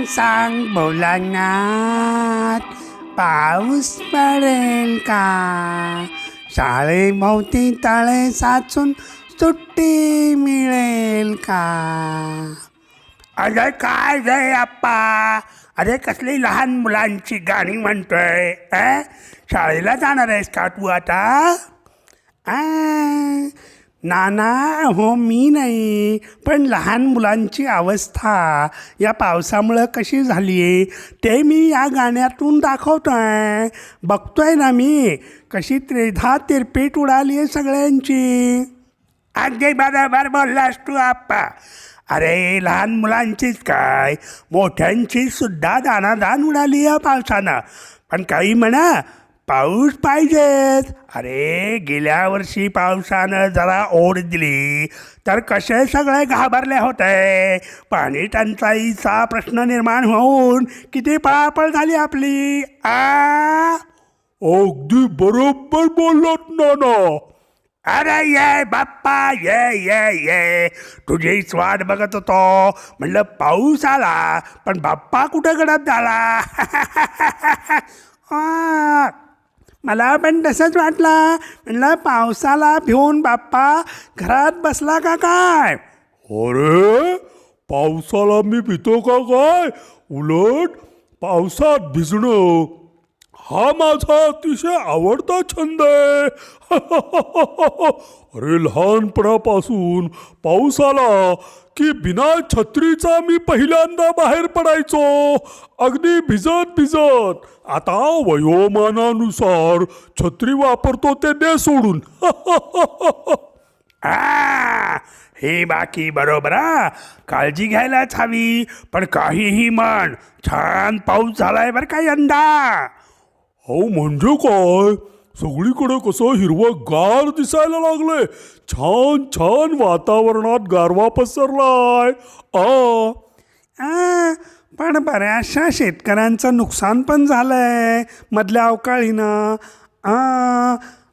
सांग सांग भोलानाथ पाऊस पडेल का शाळेभोवती तळे साचून सुट्टी मिळेल का अरे काय रे आप्पा अरे कसली लहान मुलांची गाणी म्हणतोय शाळेला जाणार आहेस का तू आता नाना हो मी नाही. पण लहान मुलांची अवस्था या पावसामुळं कशी झाली आहे ते मी या गाण्यातून दाखवतो आहे बघतो आहे ना मी कशी त्रेधा तिरपीट उडाली आहे सगळ्यांची. अगदी बरोबर बोललास तू आप्पा. अरे लहान मुलांचीच काय मोठ्यांची सुद्धा दानादान उडाली या पावसानं. पण काही म्हणा पाऊस पाहिजेच. अरे गेल्या वर्षी पावसानं जरा ओढ दिली तर कसे सगळे घाबरले होते. पाणी टंचाईचा प्रश्न निर्माण होऊन किती पळापळ झाली आपली आ? अगदी बरोबर बोललात नाना. अरे ये बाप्पा ये ये ये. तुझीच वाट बघत होतो. म्हणलं पाऊस आला पण बाप्पा कुठं गडप झाला? मला पण तसंच वाटलं. म्हणलं पावसाला भिवून बाप्पा घरात बसला का काय? अरे पावसाला मी भितो का काय? उलट पावसात भिजणं. हा माझा अतिशय आवडता छंद आहे. अरे लहानपणापासून पाऊस आला की बिना छत्रीचा मी पहिल्यांदा बाहेर पडायचो. अगदी भिजत भिजत. आता वयोमानानुसार छत्री वापरतो ते दे सोडून. हे बाकी बरोबर काळजी घ्यायलाच हवी पण काहीही म्हण. छान पाऊस झालाय बरं का यंदा. अहो म्हणजे काय? सगळीकडे कसं हिरवं गार दिसायला लागलंय छान छान वातावरणात गारवा पसरलाय. आ? आ, पण बऱ्याचशा शेतकऱ्यांचं नुकसान पण झालंय मधल्या अवकाळीनं. आ,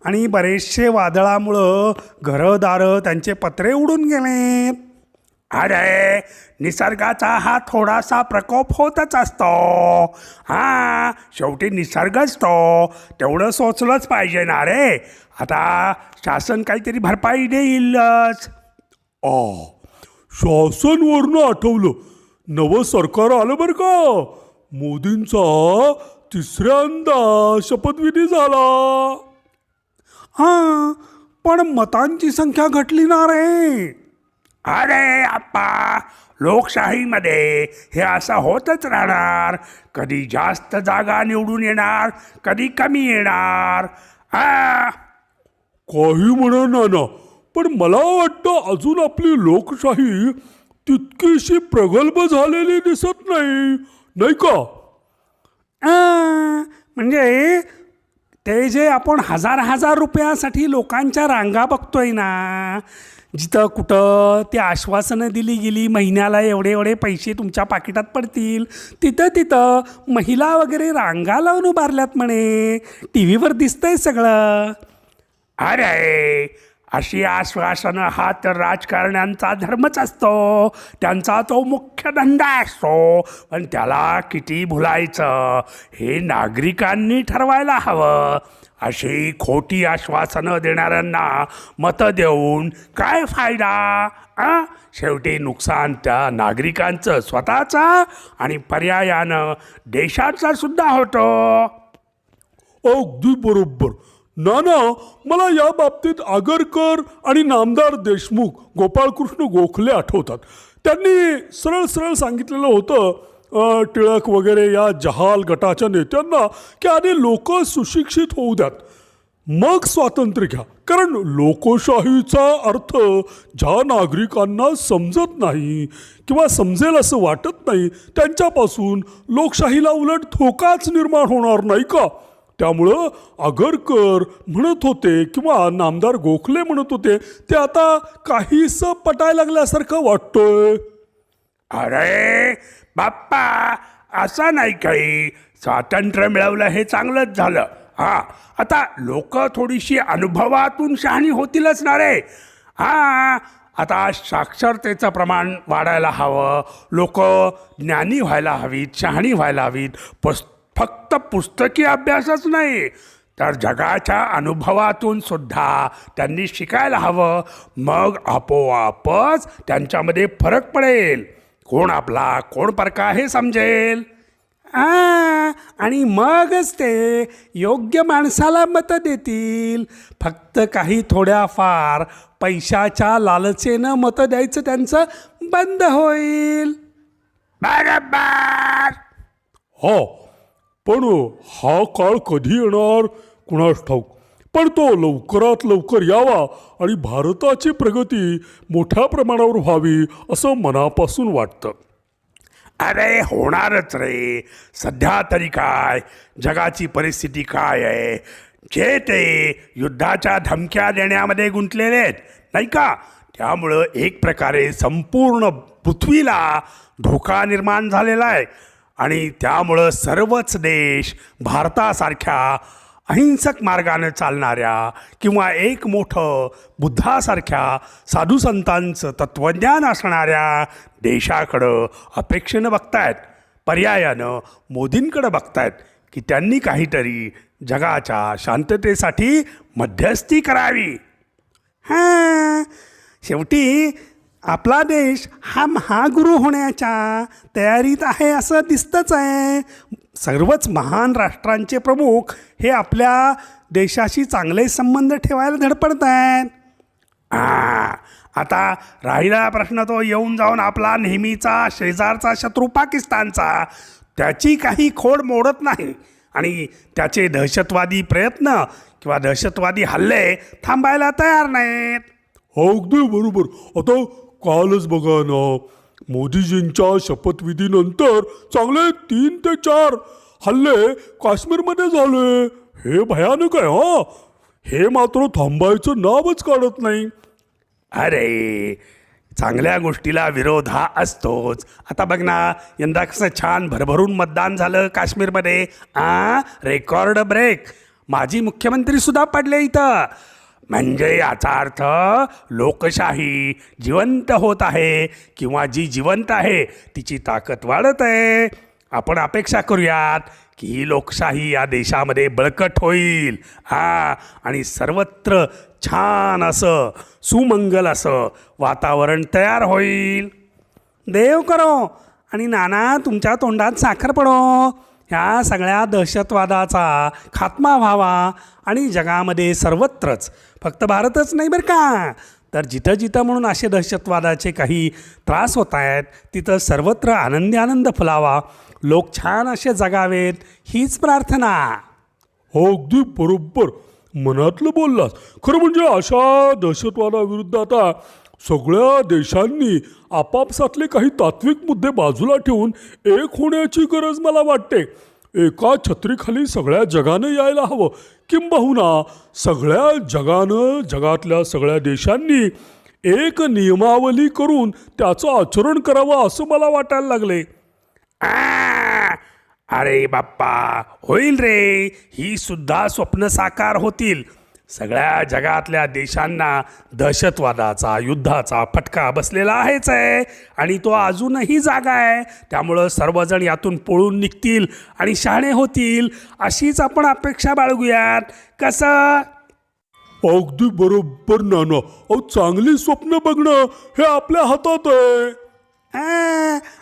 आणि बरेचसे वादळामुळं घरंदारं त्यांचे पत्रे उडून गेले अरे निसर्गाचा हा थोडासा प्रकोप होतच असतो. हा शेवटी निसर्गच तो तेवढं सोचलंच पाहिजे ना रे. आता शासन काहीतरी भरपाई देईलच. आ शासनवरनं आठवलं. नवं सरकार आलं बरं का? मोदींचा तिसऱ्यांदा शपथविधी झाला. हां पण मतांची संख्या घटली ना रे. अरे आप्पा लोकशाहीमध्ये हे असं होतच राहणार. कधी जास्त जागा निवडून येणार कधी कमी येणार. आ! काही म्हणा नाना पण मला वाटतं अजून आपली लोकशाही तितकीशी प्रगल्भ झालेली दिसत नाही नाही का? म्हणजे ते जे आपण हजार हजार रुपयासाठी लोकांच्या रांगा बघतोय ना जिथं कुठं ते आश्वासनं दिली गेली महिन्याला एवढे एवढे पैसे तुमच्या पाकिटात पडतील तिथं तिथं महिला वगैरे रांगा लावून उभारल्यात म्हणे. टी व्हीवर दिसतंय सगळं. अरे अशी आश्वासनं हा तर राजकारण्यांचा धर्मच असतो. त्यांचा तो मुख्य धंदा असतो. पण त्याला किती भुलायचं? हे नागरिकांनी ठरवायला हवं. अशी खोटी आश्वासनं देणाऱ्यांना मतं देऊन काय फायदा? आ? शेवटी नुकसान त्या नागरिकांचं स्वतःचं आणि पर्यायानं देशाचं सुद्धा होतं. अगदी बरोबर. नाना मला या बाबतीत आगरकर आणि नामदार देशमुख गोपाळकृष्ण गोखले आठवतात. त्यांनी सरळ सरळ सांगितलेलं होतं टिळक वगैरे या जहाल गटाच्या नेत्यांना की आधी लोक सुशिक्षित होऊ द्यात. मग स्वातंत्र्य घ्या. कारण लोकशाहीचा अर्थ ज्या नागरिकांना समजत नाही किंवा समजेल असं वाटत नाही त्यांच्यापासून लोकशाहीला उलट धोकाच निर्माण होणार नाही का? त्यामुळं आगरकर म्हणत होते किंवा नामदार गोखले म्हणत होते ते आता काहीसं पटायला लागल्यासारखं वाटतंय. अरे बाप्पा असं नाही काही. स्वातंत्र्य मिळवलं हे चांगलंच झालं. हा आता लोक थोडीशी अनुभवातून शहाणी होतीलच ना रे. हा आता साक्षरतेचं प्रमाण वाढायला हवं. लोक ज्ञानी व्हायला हवीत शहाणी व्हायला हवीत. पस्त फक्त पुस्तकी अभ्यासच नाही तर जगाच्या अनुभवातून सुद्धा त्यांनी शिकायला हवं. मग आपोआपच त्यांच्यामध्ये फरक पडेल. कोण आपला कोण परका हे समजेल. आणि मगच ते योग्य माणसाला मतं देतील. फक्त काही थोड्याफार पैशाच्या लालचेनं मतं द्यायचं त्यांचं बंद होईल. बरोबर. हा पण हा काळ कधी येणार? कुणास ठाऊक. पण तो लवकरात लवकर यावा आणि भारताची प्रगती मोठ्या प्रमाणावर व्हावी असं मनापासून वाटतं. अरे होणारच रे. सध्या तरी काय? जगाची परिस्थिती काय आहे? जे ते युद्धाच्या धमक्या देण्यामध्ये गुंतलेले आहेत नाही का? त्यामुळं एक प्रकारे संपूर्ण पृथ्वीला धोका निर्माण झालेला आहे. आणि त्यामुळं सर्वच देश भारतासारख्या अहिंसक मार्गाने चालणाऱ्या किंवा एक मोठं बुद्धासारख्या साधुसंतांचं तत्त्वज्ञान असणाऱ्या देशाकडं अपेक्षेनं बघतायत पर्यायानं मोदींकडं बघतायत की त्यांनी काहीतरी जगाच्या शांततेसाठी मध्यस्थी करावी. हां शेवटी आपला देश हा महागुरू होण्याच्या तयारीत आहे असं दिसतंच आहे. सर्वच महान राष्ट्रांचे प्रमुख हे आपल्या देशाशी चांगले संबंध ठेवायला धडपडत आहेत. आता राहिला प्रश्न तो येऊन जाऊन आपला नेहमीचा शेजारचा शत्रू पाकिस्तानचा. त्याची काही खोड मोडत नाही. आणि त्याचे दहशतवादी प्रयत्न किंवा दहशतवादी हल्ले थांबायला तयार नाहीत. हो अगदी बरोबर. आता कालच बघा ना मोदीजींच्या शपथविधीनंतर चांगले तीन ते चार हल्ले काश्मीरमध्ये झाले. हे भयानक आहे हा. हे मात्र थांबायचं नावच काढत नाही. अरे चांगल्या गोष्टीला विरोध हा असतोच. आता बघ ना यंदा कसं छान भरभरून मतदान झालं काश्मीरमध्ये. आ रेकॉर्ड ब्रेक. माजी मुख्यमंत्री सुद्धा पडले इथं. म्हणजे याचा अर्थ लोकशाही जिवंत होत आहे किंवा जी जिवंत आहे तिची ताकद वाढत आहे. आपण अपेक्षा करूयात की ही लोकशाही या देशामध्ये बळकट होईल. हा आणि सर्वत्र छान असं सुमंगल असं वातावरण तयार होईल. देव करो. आणि नाना तुमच्या तोंडात साखर पडो. ह्या सगळ्या दहशतवादाचा खात्मा व्हावा आणि जगामध्ये सर्वत्रच फक्त भारतच नाही बरं का? तर जिथं जिथं म्हणून असे दहशतवादाचे काही त्रास होत आहेत तिथं सर्वत्र आनंदी आनंद फुलावा. लोक छान असे जगावेत हीच प्रार्थना. हो अगदी बरोबर. मनातलं बोललास. खरं म्हणजे अशा दहशतवादाविरुद्ध आता सगळ्या देशांनी आपापसातले काही तात्विक मुद्दे बाजूला ठेवून एक होण्याची गरज मला वाटते. एका छत्रीखाली सगळ्या जगानं यायला हवं. किंबहुना सगळ्या जगानं जगातल्या सगळ्या देशांनी एक नियमावली करून त्याचं आचरण करावं असं मला वाटायला लागले. अरे बाप्पा होईल रे. ही सुद्धा स्वप्न साकार होतील. सगळ्या जगातल्या देशांना दहशतवादाचा युद्धाचा फटका बसलेला आहेच आहे. आणि तो अजूनही जागा आहे. त्यामुळं सर्वजण यातून पळून निघतील आणि शहाणे होतील अशीच आपण अपेक्षा बाळगूयात. कसं? अगदी बरोबर नाना. अहो चांगली स्वप्न बघणं हे आपल्या हातात आहे.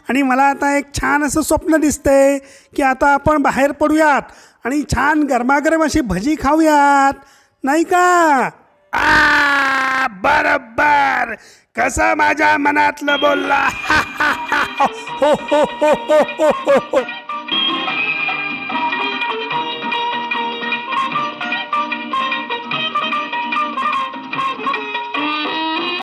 आणि मला आता एक छान असं स्वप्न दिसतंय की आता आपण बाहेर पडूयात आणि छान गरमागरम अशी भजी खाऊयात. नाही का? आ बरोबर. कसं माझ्या मनातलं बोलला? हो हो हो हो हो हो.